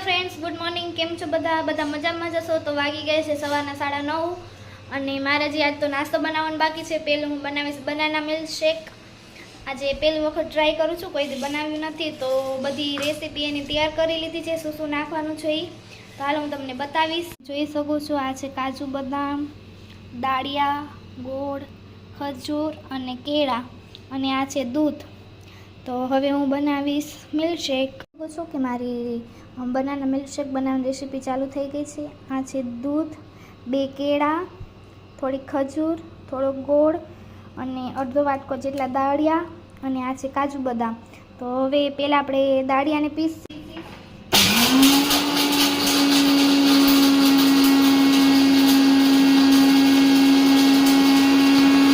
Friends, good morning. કેમ છો બધા? બધા મજામાં જશો તો વાગી ગયા છે સવારના સાડા નવ. અને મારે જે આજ તો નાસ્તો બનાવવાનો બાકી છે પહેલું હું બનાવીશ બનાના મિલ્ક શેક. આજે પહેલી વખત ટ્રાય કરું છું, કોઈ બનાવ્યું નથી. તો બધી રેસીપી એની તૈયાર કરી લીધી છે, શું શું નાખવાનું છે એ તો હાલ હું તમને બતાવીશ. જોઈ શકું છું, આ છે કાજુ બદામ, દાળિયા, ગોળ, ખજૂર અને કેળા. અને આ છે દૂધ. તો હવે હું બનાવીશ મિલ્કશેક છો કે મારી બનાના મિલ્કશેક બનાવવાની રેસીપી ચાલુ થઈ ગઈ છે? આ છે દૂધ, બે કેળા, થોડી ખજૂર, થોડો ગોળ અને અડધો વાટકો જેટલા દાળિયા અને આ છે કાજુ બદામ. તો હવે પહેલાં આપણે દાળિયાને પીસ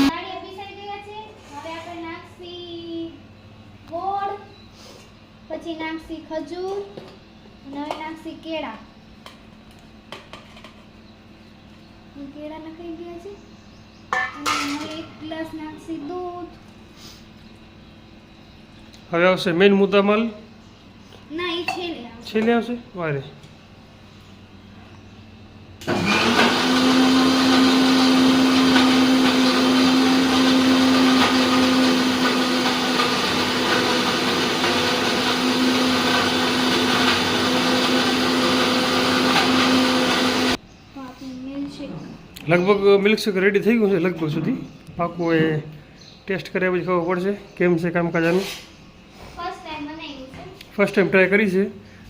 દાળિયા પીસાઈ ગયા છે હવે આપણે નાખશી ગોળ પછી નાખશી ખજૂર અને હવે નાખશી કેળા. કેળા નખાઈ ગયા છે. અને હવે એક ગ્લાસ નાખશી દૂધ. હવે આવશે મેન મુદ્દામાલ ના એ છેલ્લે આવશે. છેલ્લે આવશે? વારે. લગભગ મિલ્કશેક રેડી થઈ ગયું છે લગભગ સુધી. પાકું એ ટેસ્ટ કર્યા પછી ખબર પડશે કેમ છે કામકાજાનું. ફર્સ્ટ ટાઈમ ટ્રાય કરી છે.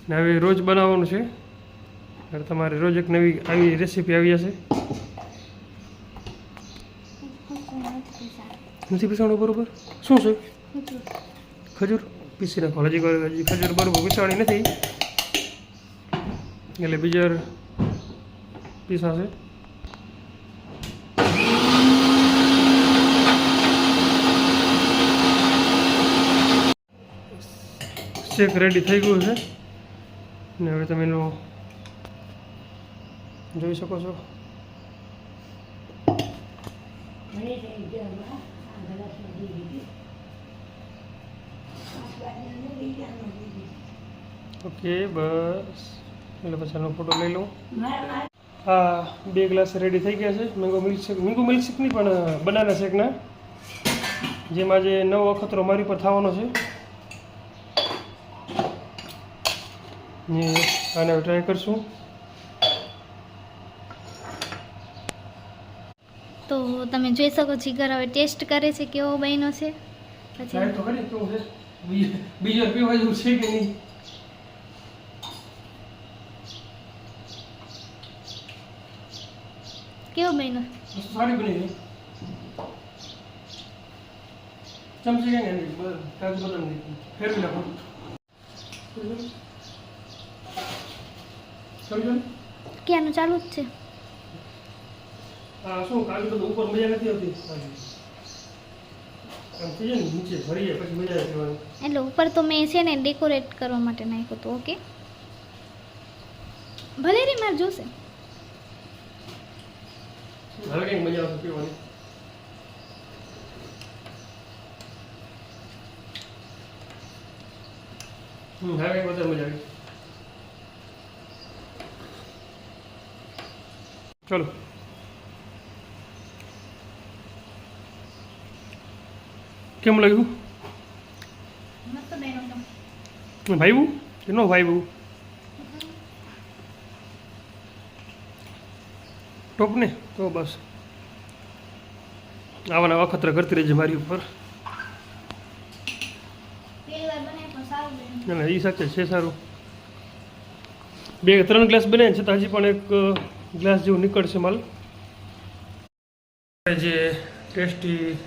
ને હવે રોજ બનાવવાનું છે. એટલે તમારે રોજ એક નવી આવી રેસીપી આવી જશે નથી પીસાણું બરોબર? શું છે? ખજૂર. પીસી નાખો. હજી હજી ખજૂર બરોબર પીસાણી નથી. એટલે બીજા પીસાશે. શેક રેડી થઈ ગયું છે. ને હવે તમે એનો જોઈ શકો છો. ઓકે, બસ. એટલે પછી આનો ફોટો લઈ લઉં. હા, બે ગ્લાસ રેડી થઈ ગયા છે. Mango milkshake mango milkshake નહીં, પણ બનાના શેકના જેમાં જે નવો અખતરો મારી પર થવાનો છે. ને આને ટ્રાય કરશું. તો તમે જોઈ શકો જીગર હવે ટેસ્ટ કરે છે કેવો બન્યો છે. પછી તો કરી કેવું બીજો- બીજો પીવા જેવું છે કે નહીં? કેવો બન્યો? સારી બની ચમચી નહીં બસ નહીં ફેરવી નાખો. સમજો ચાલુ જ છે. આ શું કાલે તો ઉપર મજા નથી આવતી? નીચે ભરીએ પછી મજા આવે એટલે ઉપર તો મેં છે ને ડેકોરેટ કરવા માટે નાખ્યું હતું ઓકે ભલે રે મારે જોશે. હવે કઈ મજા આવશે પીવાની. હમ હવે કઈ વધારે મજા આવી. ચલો. કેમ લાગ્યું? તો ભાઈવું કે નો ભાઈવું ટોપ ને? તો બસ. આવાના અખતરા કરતી રહેજે મારી ઉપર. ના એ સાચે છે સારું. બે ત્રણ ગ્લાસ બને છતાં હજી પણ એક ગ્લાસ જેવું નીકળશે માલ. જે ટેસ્ટી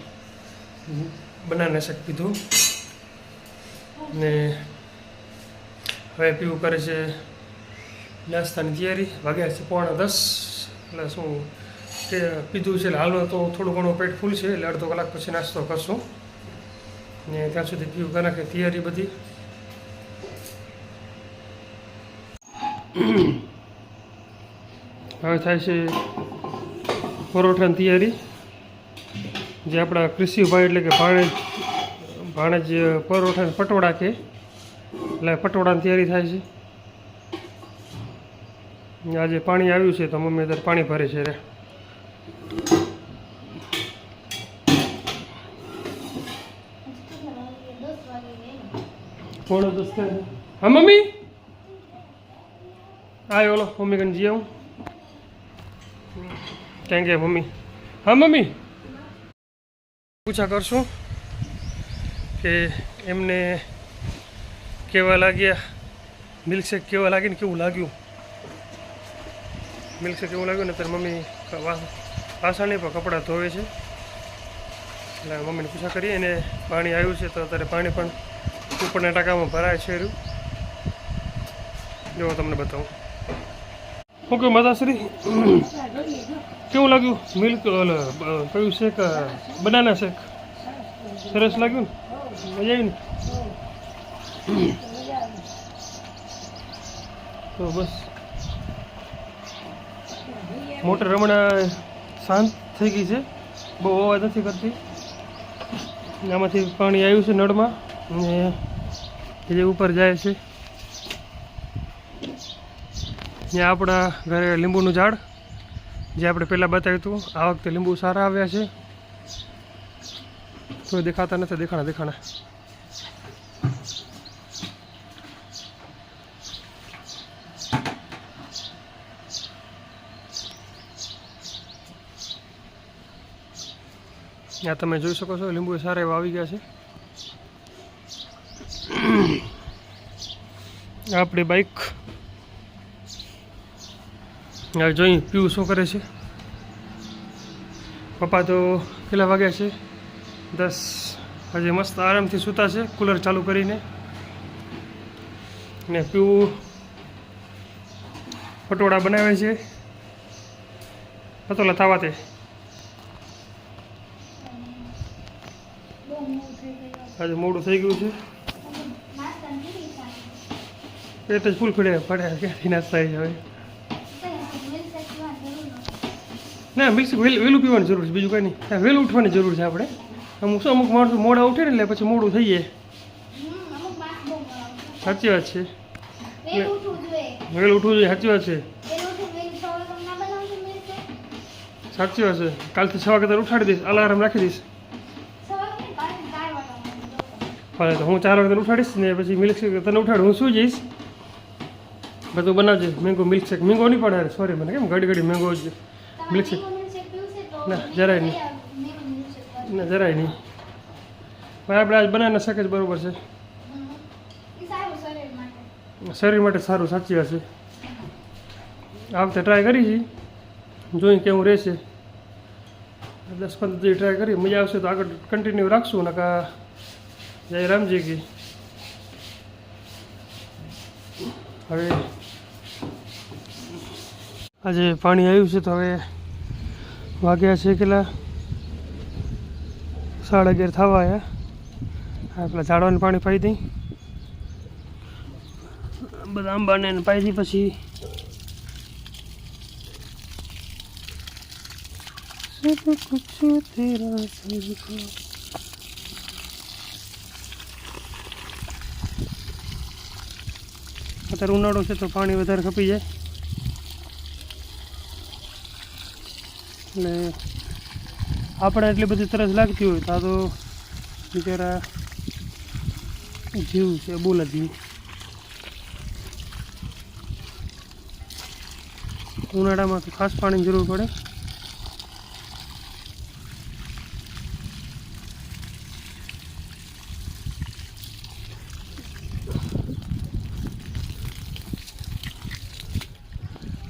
બનાને શક પીધું ને હવે પીવું કરે છે નાસ્તાની તૈયારી. વાગ્યા છે પોણા દસ, એટલે શું પીધું છે, એટલે હાલમાં તો થોડું ઘણું પેટ ફૂલ છે, એટલે અડધો કલાક પછી નાસ્તો કરશું. ને ત્યાં સુધી પીવું કરી નાખે તૈયારી બધી. હવે થાય છે પરોઠાની તૈયારી. જે આપણા કૃષિભાઈ એટલે કે ભાણેજ ભાણેજ પરોઠાને પટોળા કે, એટલે પટોળાની તૈયારી થાય છે. આજે પાણી આવ્યું છે તો મમ્મી અત્યારે પાણી ભરે છે રે. પોણો દસ હા, મમ્મી? આવ્યો ઓલો, મમ્મી કને જી આવું ક્યાં કે મમ્મી. હા, મમ્મી? પૂછા કરશું કે એમને કેવા લાગ્યા? મિલ્કશેક કેવા લાગીને કેવું લાગ્યું? મિલ્કશેક કેવું લાગ્યું ને ત્યારે મમ્મી વાસણ પણ કપડાં ધોવે છે. એટલે મમ્મીને પૂછા કરીએ. અને પાણી આવ્યું છે તો અત્યારે પાણી પણ ઉપરના ટાંકામાં ભરાય છે રહ્યું જો તમને બતાવું. શું કહ્યું માતાશ્રી? કેવું લાગ્યું? મિલ્ક કયું શેક બનાના શેક? સરસ લાગ્યું ને? મજા આવી ને? તો બસ. મોટર હમણાં શાંત થઈ ગઈ છે. બહુ અવાજ નથી કરતી. આમાંથી પાણી આવ્યું છે નળમાં. ને જે ઉપર જાય છે. ત્યાં આપણા ઘરે લીંબુનું ઝાડ. જે આપણે પહેલાં બતાવ્યું હતું, આ વખતે લીંબુ સારા આવ્યા છે. તો દેખાતા નથી, દેખાણા દેખાણા. ત્યાં તમે જોઈ શકો છો, લીંબુ સારા એવા આવી ગયા છે. આપણી બાઈક હવે જોઈ પીવું શું કરે છે? પપ્પા તો કેટલા વાગ્યા છે? દસ. હજી મસ્ત આરામથી સૂતા છે, કુલર ચાલુ કરીને. ને પીવું પટોળા બનાવે છે. પતોલા તાવા તે આજે મોડું થઈ ગયું છે. પેટ જ ફૂલ ખડે પડે, ક્યાંથી નાસ્તા આવી હવે કંઈ મિલ્ક શેક પીવાની જરૂર નથી. ના મિક્સ વહેલું પીવાની જરૂર છે બીજું કંઈ નહીં. વહેલું ઉઠવાની જરૂર છે આપણે. અમુક શું અમુક માણસો મોડા ઉઠે ને એટલે પછી મોડું થઈ જાય. સાચી વાત છે. વહેલું ઉઠવું જોઈએ. સાચી વાત છે? સાચી વાત છે. કાલથી વાગે તારે ઉઠાડી દઈશ અલાર્મ રાખી દઈશ. ભલે તો હું ચાર વાગે ઉઠાડીશ ને પછી મિલ્કશેક તને ઉઠાડું હું શું જઈશ. બધું બનાવજે. Mango milkshake. મેંગો નહીં પડે સોરી મને કેમ ઘડી ઘડી મેંગો જ તમારે milkshake mango milkshake પીવું ના, જરાય નહીં. ના જરાય નહીં પણ આપણે આજ બનાવીને શેક જ બરોબર છે શરીર માટે. સારું સાચી વાત છે આ વખતે ટ્રાય કરી છે જોઈ કેવું રહેશે દસ પંદર દિવસ ટ્રાય કરી મજા આવશે તો આગળ કન્ટિન્યુ રાખશું નકા જય રામજી કી હવે આજે પાણી આવ્યું છે તો હવે વાગ્યા છે કેટલા? સાડા અગિયાર થવા આવ્યા પેલા ઝાડવાનું પાણી પાઈ દઈ. બધા આંબાને પાઈ દઈ પછી અત્યારે ઉનાળો છે તો પાણી વધારે ખપી જાય. એટલે આપણે એટલી બધી તરસ લાગતી હોય તો આ તો બિચારા જીવ છે, બોલ જીવ. ઉનાળામાં તો ખાસ પાણીની જરૂર પડે.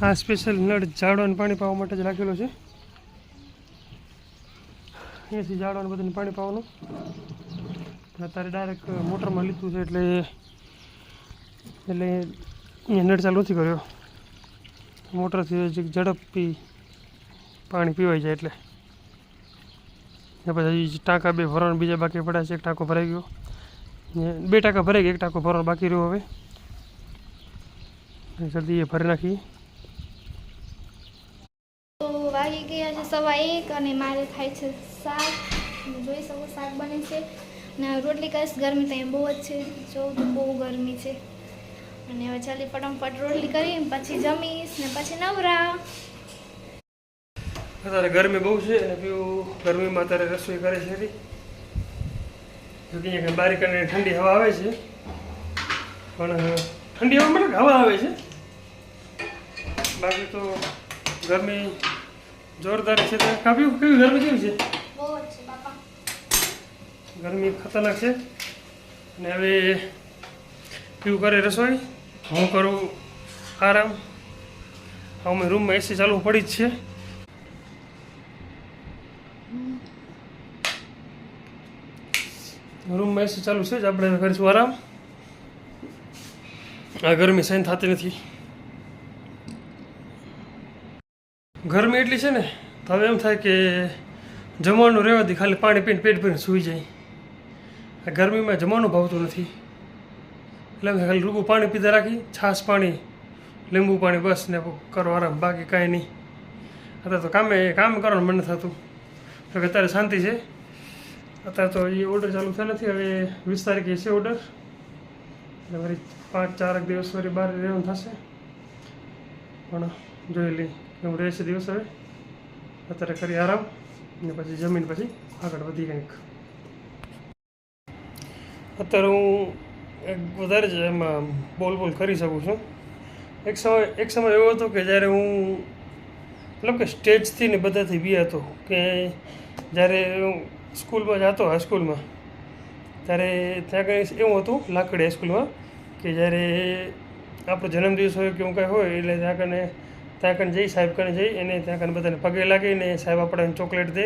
આ સ્પેશિયલ નળ ઝાડવાને પાણી પાવા માટે જ રાખેલો છે. અહીંયાથી જાળવાનું બધાને પાણી પાવાનું. અત્યારે ડાયરેક્ટ મોટરમાં લીધું છે એટલે એટલે અહીંયા નળ ચાલુ નથી કર્યો. મોટરથી ઝડપથી પાણી પીવાઈ જાય એટલે. એ પછી ટાંકા બે ભરવાનું બીજા બાકી પડ્યા છે, એક ટાંકો ભરાઈ ગયો. બે ટાંકા ભરાઈ ગયા, એક ટાંકો ભરવાનો બાકી રહ્યો હવે. જલ્દી એ ભરી નાખીએ. વાગી ગયા છે સવા એક અને મારે થાય છે શાક. જોઈ શકો શાક બને છે. અને રોટલી કરીશ ગરમી તો એમ બહુ જ છે. જો બહુ ગરમી છે. અને હવે ચાલી ફટાફટ રોટલી કરી પછી જમીશ ને પછી નવરા. અત્યારે ગરમી બહુ છે અને પીવું ગરમીમાં અત્યારે રસોઈ કરે છે એની. જો કે બારીક અને ઠંડી હવા આવે છે. પણ ઠંડી હવા મતલબ હવા આવે છે. બાકી તો ગરમી જોરદાર છે તો કાપ્યું? કેવી ગરમી કેવી છે? ગરમી ખતરનાક છે. અને હવે પીવું કરે રસોઈ? હું કરું આરામ. અમે રૂમમાં એસી ચાલુ પડી જ છે. રૂમમાં એસી ચાલુ છે જ. આપણે કરીશું આરામ. આ ગરમી સહન થતી નથી. ગરમી એટલી છે ને, તો હવે એમ થાય કે જમવાનું રહેવાથી ખાલી પાણી પીને પેટ ભરીને સૂઈ જાય. ગરમીમાં જમવાનું ભાવતું નથી. એટલે ખાલી રૂબુ પાણી પીધા રાખી, છાશ પાણી, લીંબુ પાણી, બસ ને કરો આરામ, બાકી કાંઈ નહીં. અત્યારે તો કામે, કામ કરવાનું મન થતું. તો કે અત્યારે શાંતિ છે. અત્યારે તો એ ઓર્ડર ચાલુ થયો નથી, હવે વીસ તારીખે છે ઓર્ડર એટલે વળી પાંચ, ચારક દિવસ વળી બહાર રહેવાનું થશે. પણ જોઈ લઈ કેવું રહેશે દિવસ હવે. અત્યારે કરી આરામ ને પછી જમીન પછી આગળ વધી કંઈક. અત્યારે હું વધારે જ એમાં બોલ બોલ કરી શકું છું. એક સમય એક સમય એવો હતો કે જ્યારે હું મતલબ કે સ્ટેજથી ને બધાથી બી હતો કે જ્યારે હું સ્કૂલમાં જતો હાઈસ્કૂલમાં ત્યારે ત્યાં કંઈ એવું હતું, લાકડી હાઈસ્કૂલમાં કે જ્યારે આપણો જન્મદિવસ હોય કે એવું કાંઈ હોય, એટલે ત્યાં કને ત્યાં કને જઈ, સાહેબ કને જઈ અને ત્યાં કને બધાને પગે લાગીને સાહેબ આપણને ચોકલેટ દે.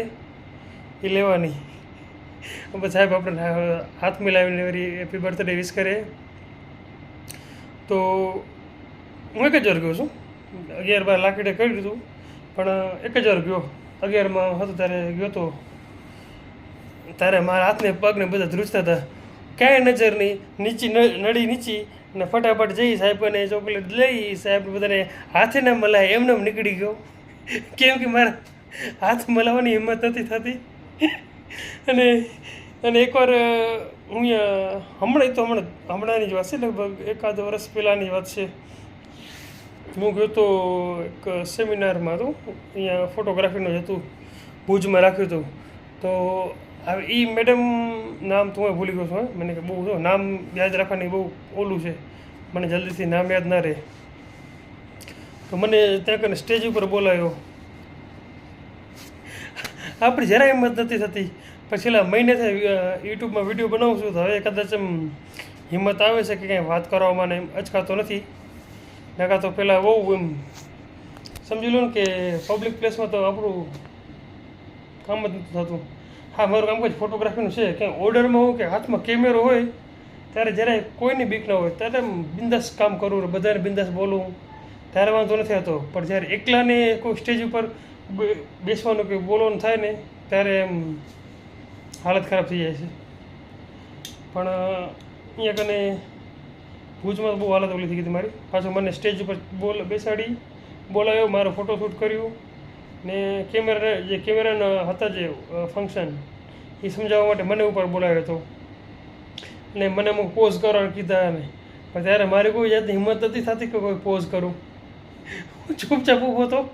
એ લેવાની. પછી સાહેબ આપણને હાથ મિલાવીને વરી હેપી બર્થડે વિશ કરે. તો હું એક જ વાર ગયો છું. અગિયાર બાર લાકડે કરી દીધું પણ એક જ વાર ગયો. અગિયારમાં હતો ત્યારે ગયો તો. ત્યારે મારા હાથને પગને બધા ધ્રુજતા હતા. ક્યાંય નજર નહીં નીચી નળી નીચી અને ફટાફટ જઈ સાહેબને ચોકલેટ લઈ સાહેબ બધાને હાથે ના મલાય એમને નીકળી ગયો. કેમ કે મારા હાથ મલાવવાની હિંમત નથી થતી. અને અને એકવાર હું હમણાં તો હમણાં, હમણાંની જ વાત છે, લગભગ એકાદ વર્ષ પહેલાંની વાત છે. હું ગયો તો એક સેમિનારમાં હતું, અહીંયા ફોટોગ્રાફીનું હતું, ભુજમાં રાખ્યું હતું. તો હવે એ મેડમ નામ તો હું ભૂલી ગયો છું, હા. મને કે બહુ જો, નામ યાદ રાખવાની બહુ ઓલું છે. મને જલ્દીથી નામ યાદ ના રહે. તો મને ત્યાં કને સ્ટેજ ઉપર બોલાયો. આપણી જરાય હિંમત નથી થતી. છેલ્લા મહિને થાય યુટ્યુબમાં વીડિયો બનાવું છું તો હવે કદાચ એમ હિંમત આવે છે કે કંઈ વાત કરવામાં એમ અચકાતો નથી. નકા તો પહેલાં બહુ એમ સમજી લો ને કે પબ્લિક પ્લેસમાં તો આપણું કામ જ નથી થતું. હા, મારું કામ કંઈ ફોટોગ્રાફીનું છે. ક્યાંય ઓર્ડરમાં હોય કે હાથમાં કેમેરો હોય, ત્યારે જરાય કોઈની બીક ન હોય. ત્યારે બિંદાસ કામ કરવું બધાને બિંદાસ બોલવું ત્યારે વાંધો નથી આવતો. પણ જ્યારે એકલાને કોઈ સ્ટેજ ઉપર બેસવાનું કે બોલવાનું થાય ને, ત્યારે એમ હાલત ખરાબ થઈ જાય છે. પણ અહીંયા કને ભુજમાં બહુ હાલત ઓલી થઈ ગઈ હતી મારી. પાછું મને સ્ટેજ ઉપર બોલ, બેસાડી, બોલાવ્યો, મારો ફોટોશૂટ કર્યું. ને કેમેરા, જે કેમેરાના હતા જે ફંક્શન એ સમજાવવા માટે મને ઉપર બોલાવ્યો હતો. ને મને અમુક પોઝ કરવા કીધા અને, પણ ત્યારે મારી કોઈ જાતની હિંમત નથી થતી કે કોઈ પોઝ કરું. હું ચૂપચાપ ઊભો હતો.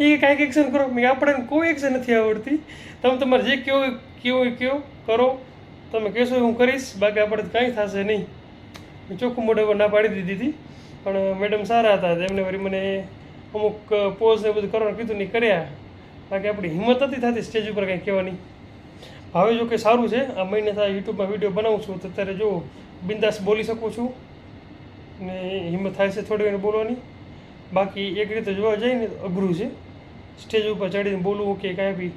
એ કાંઈક એક્શન કરો. મેં આપણને કોઈ એક્શન નથી આવડતી. તમે તમારે જે કહો એ કહો કરો, તમે કહેશો હું કરીશ. બાકી આપણે કાંઈ થશે નહીં. ચોખ્ખું મોઢે ના પાડી દીધી હતી. પણ, મેડમ સારા હતા. એમને વળી મને અમુક પોઝ ને બધું કરવાનું કીધું નહીં કર્યા. બાકી આપણી હિંમત નથી થતી સ્ટેજ ઉપર કંઈ કહેવાની. હવે જો કે સારું છે. આ મહિને થાય યુટ્યુબમાં વીડિયો બનાવું છું, તો અત્યારે જો બિંદાસ બોલી શકું છું. ને હિંમત થાય છે થોડી ઘણી બોલવાની. બાકી એક રીતે જોવા જઈએ ને, અઘરું છે. સ્ટેજ ઉપર ચડીને બોલવું કે કાંઈ બી